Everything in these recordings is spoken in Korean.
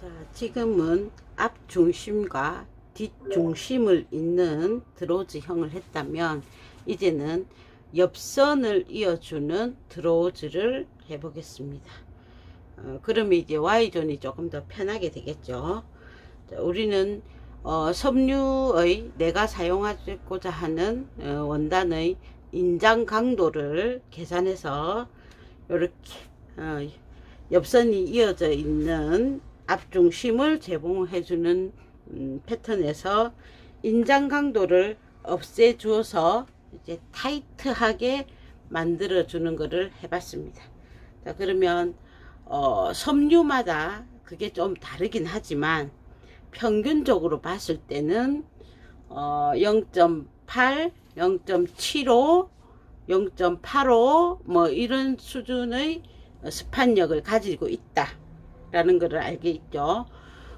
자, 지금은 앞 중심과 뒷 중심을 잇는 드로즈형을 했다면 이제는 옆선을 이어주는 드로즈를 해보겠습니다. 어, 그러면 이제 Y존이 조금 더 편하게 되겠죠. 자, 우리는 어, 섬유의 내가 사용하고자 하는 어, 원단의 인장 강도를 계산해서 이렇게 어, 옆선이 이어져 있는 앞중심을 제공해주는 음, 패턴에서 인장 강도를 없애 주어서 이제 타이트하게 만들어 주는 것을 해봤습니다. 자 그러면 어, 섬유마다 그게 좀 다르긴 하지만 평균적으로 봤을 때는 어, 0.8, 0.75, 0.85 뭐 이런 수준의 스판력을 가지고 있다 라는 것을 알게 있죠.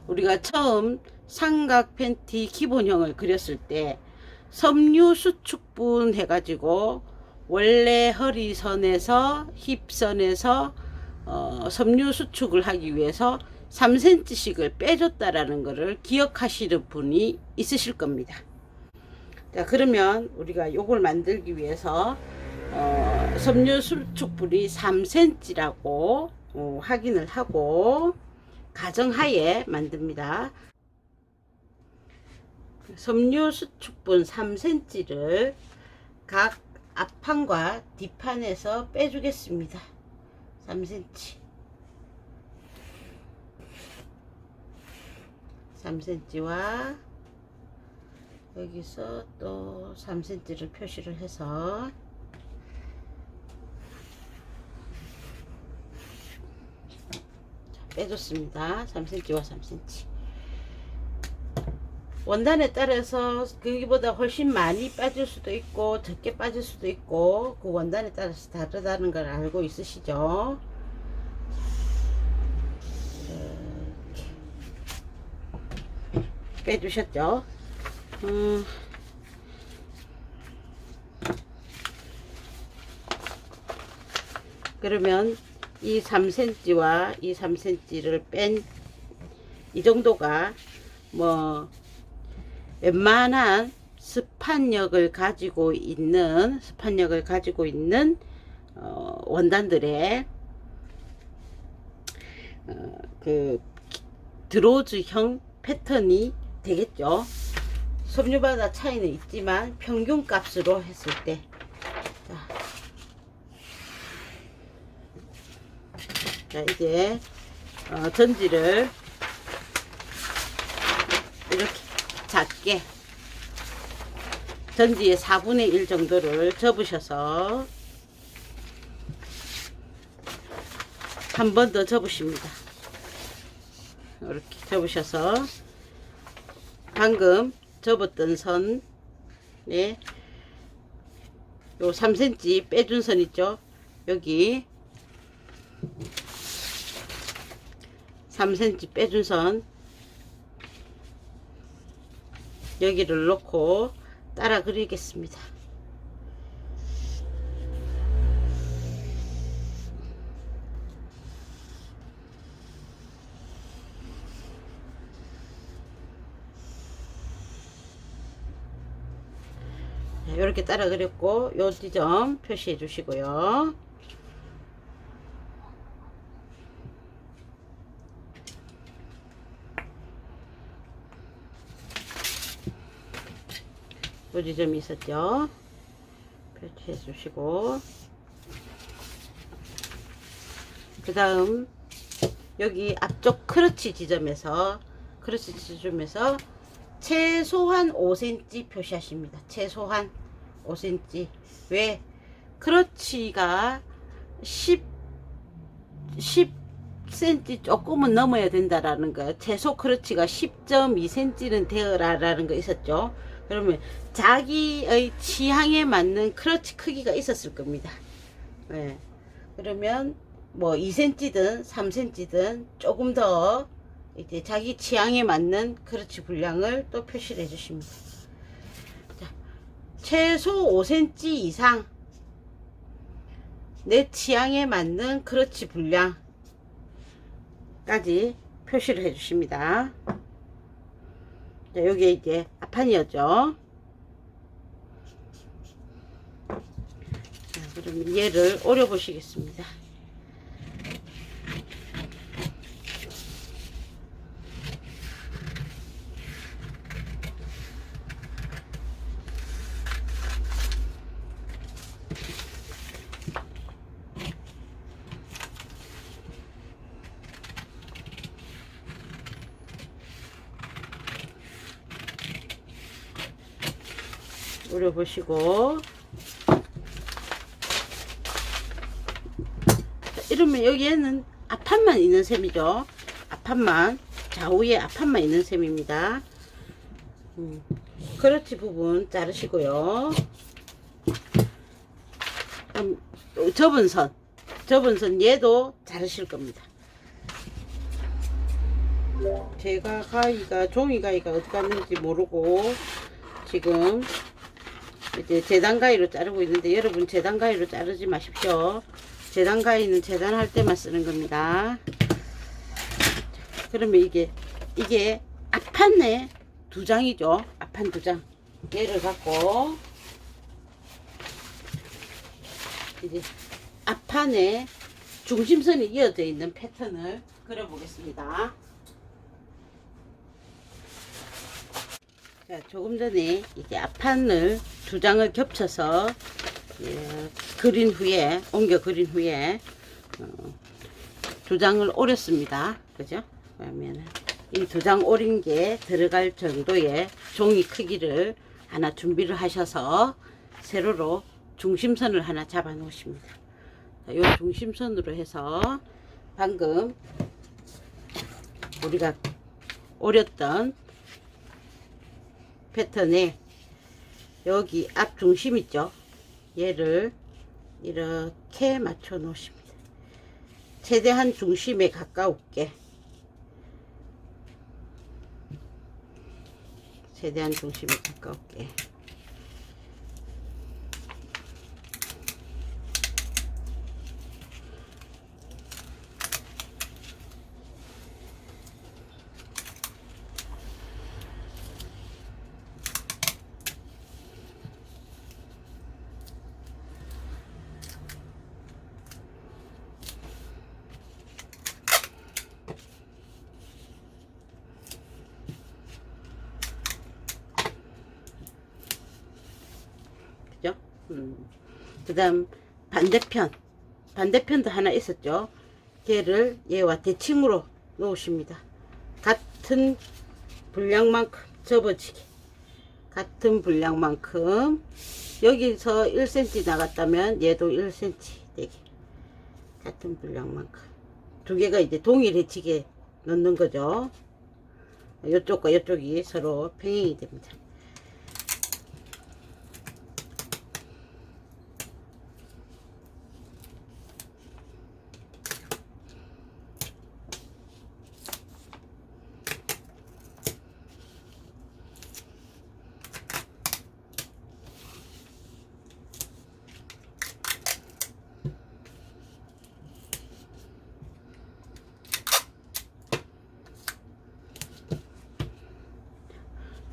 우리가 처음 삼각 팬티 기본형을 그렸을 때 섬유 수축분 해가지고 원래 허리선에서 힙선에서 어, 섬유 수축을 하기 위해서 3cm씩을 빼줬다라는 것을 기억하시는 분이 있으실 겁니다. 자 그러면 우리가 요걸 만들기 위해서 어, 섬유 수축분이 3cm라고 어, 확인을 하고 가정하에 만듭니다. 섬유 수축분 3cm를 각 앞판과 뒷판에서 빼주겠습니다. 3cm 3cm와 여기서 또 3cm를 표시를 해서 빼줬습니다. 3cm와 3cm. 원단에 따라서 거기보다 훨씬 많이 빠질 수도 있고 적게 빠질 수도 있고 그 원단에 따라서 다르다는 걸 알고 있으시죠? 빼주셨죠? 음. 그러면 이 3cm와 이 3cm를 뺀 이 정도가 뭐 웬만한 스판력을 가지고 있는 스판력을 가지고 있는 어, 원단들의 어, 그 드로즈형 패턴이 되겠죠. 섬유마다 차이는 있지만 평균 값으로 했을 때 자, 자 이제 어, 전지를 이렇게 작게 전지의 4분의 1 정도를 접으셔서 한 번 더 접으십니다. 이렇게 접으셔서 방금 접었던 선에 요 3cm 빼준 선 있죠? 여기 3cm 빼준 선 여기를 놓고 따라 그리겠습니다. 이렇게 따라 그렸고 요 지점 표시해 주시고요. 요 지점이 있었죠. 표시해 주시고 그 다음 여기 앞쪽 크러치 지점에서 크러치 지점에서 최소한 5cm 표시하십니다. 최소한 5cm. 왜? 크러치가 10, 10cm 조금은 넘어야 된다라는 거. 최소 크러치가 10.2cm는 되어라라는 거 있었죠. 그러면 자기의 취향에 맞는 크러치 크기가 있었을 겁니다. 네. 그러면 뭐 2cm든 3cm든 조금 더 이제 자기 취향에 맞는 크러치 분량을 또 표시를 해주십니다. 자, 최소 5cm 이상 내 취향에 맞는 크러치 분량까지 표시를 해주십니다. 자, 여기에 이제 앞판이었죠. 자, 그러면 얘를 오려 보시겠습니다. 오려 보시고 자, 이러면 여기에는 앞판만 있는 셈이죠. 앞판만 좌우에 앞판만 있는 셈입니다. 음, 그렇지 부분 자르시고요. 접은 선, 접은 선 얘도 자르실 겁니다. 제가 가위가 종이 가위가 어디 갔는지 모르고 지금 이제 재단 가위로 자르고 있는데 여러분 재단 가위로 자르지 마십시오. 재단 가위는 재단할 때만 쓰는 겁니다. 자, 그러면 이게 이게 앞판에 두 장이죠. 앞판 두 장. 얘를 갖고 이제 앞판에 중심선이 이어져 있는 패턴을 그려보겠습니다. 자, 조금 전에 이제 앞판을 두 장을 겹쳐서 예, 그린 후에 옮겨 그린 후에 어, 두 장을 오렸습니다. 그죠? 그러면 이 두 장 오린 게 들어갈 정도의 종이 크기를 하나 준비를 하셔서 세로로 중심선을 하나 잡아 놓으십니다. 자, 요 중심선으로 해서 방금 우리가 오렸던 패턴에 여기 앞 중심 있죠? 얘를 이렇게 맞춰 놓으십니다. 최대한 중심에 가까웠게 최대한 중심에 가까웠게 그죠? 음. 그 다음 반대편. 반대편도 하나 있었죠. 걔를 얘와 대칭으로 놓으십니다. 같은 분량만큼 접어지게 같은 분량만큼 여기서 1cm 나갔다면 얘도 1cm 되게 같은 분량만큼. 두 개가 이제 동일해지게 넣는 거죠. 이쪽과 이쪽이 서로 평행이 됩니다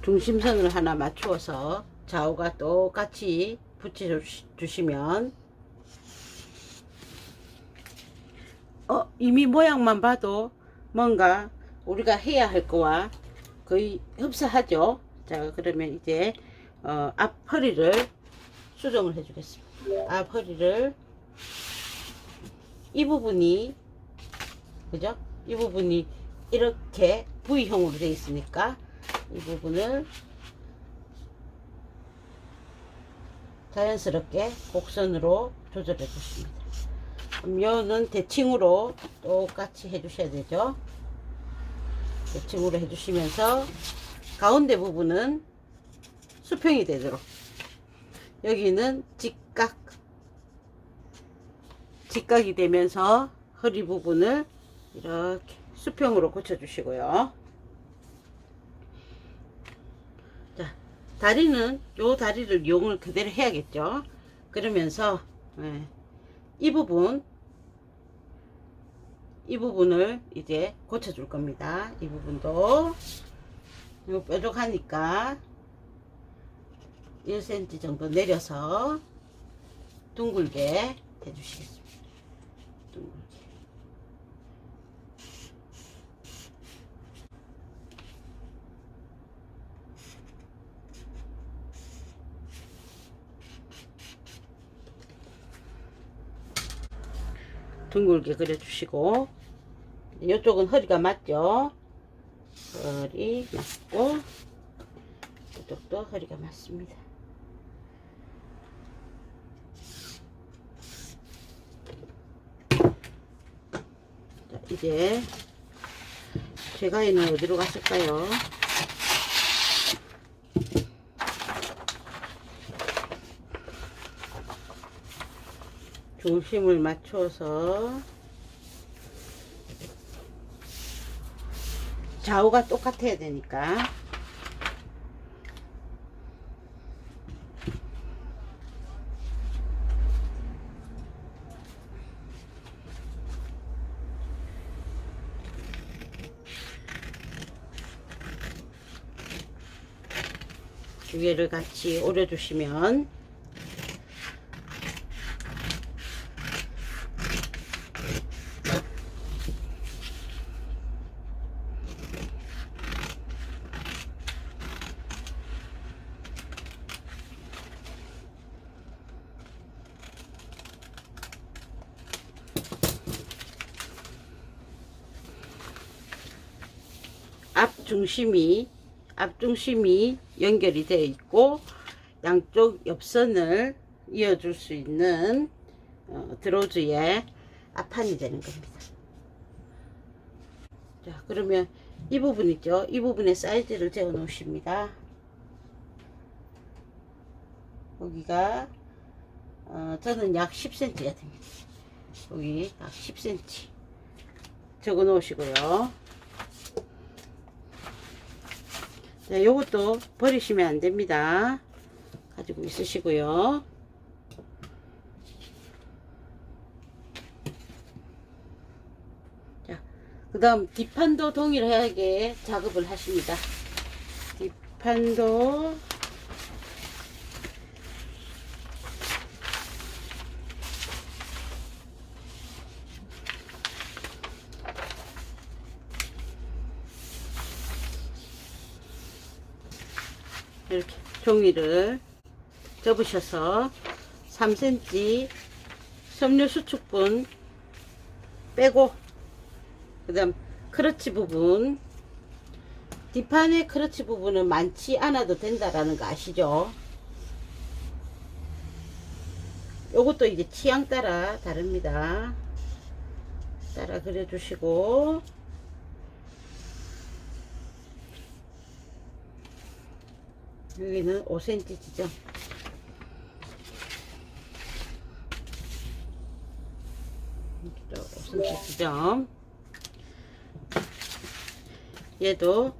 중심선을 하나 맞추어서 좌우가 똑같이 붙여 주시면. 어 이미 모양만 봐도 뭔가 우리가 해야 할 거와 거의 흡사하죠? 자 그러면 이제 어, 앞 허리를 수정을 해 주겠습니다. 앞 허리를 이 부분이 그죠? 이 부분이 이렇게 V형으로 되어 있으니까 이 부분을 자연스럽게 곡선으로 조절해 주십니다. 그럼 여는 대칭으로 똑같이 해 주셔야 되죠. 대칭으로 해 주시면서 가운데 부분은 수평이 되도록 여기는 직각 직각이 되면서 허리 부분을 이렇게 수평으로 고쳐 주시고요. 자, 다리는 요 다리를 이용을 그대로 해야겠죠. 그러면서 예, 이 부분 이 부분을 이제 고쳐 줄 겁니다. 이 부분도 이거 뾰족하니까 1cm 정도 내려서 둥글게 해주시겠습니다. 둥글 둥글게 그려주시고 이쪽은 허리가 맞죠? 허리 맞고 이쪽도 허리가 맞습니다. 자, 이제 제가이는 어디로 갔을까요? 중심을 맞춰서 좌우가 똑같아야 되니까. 두 개를 같이 오려 주시면 앞 중심이 앞 중심이 연결이 되어 있고 양쪽 옆선을 이어줄 수 있는 어, 드로즈의 앞판이 되는 겁니다. 자 그러면 이 부분 있죠? 이 부분에 사이즈를 재어 놓으십니다. 여기가 어, 저는 약 10cm가 됩니다. 여기 약 10cm 적어 놓으시고요. 자, 요것도 버리시면 안 됩니다. 가지고 있으시고요. 자, 그 다음 뒷판도 동일하게 작업을 하십니다. 뒷판도 이렇게 종이를 접으셔서 3cm 섬유 수축분 빼고 그 다음 크러치 부분 뒷판의 크러치 부분은 많지 않아도 된다라는 거 아시죠? 요것도 이제 취향 따라 다릅니다. 따라 그려주시고 여기는 5cm 지점. 여기도 5cm 지점. 얘도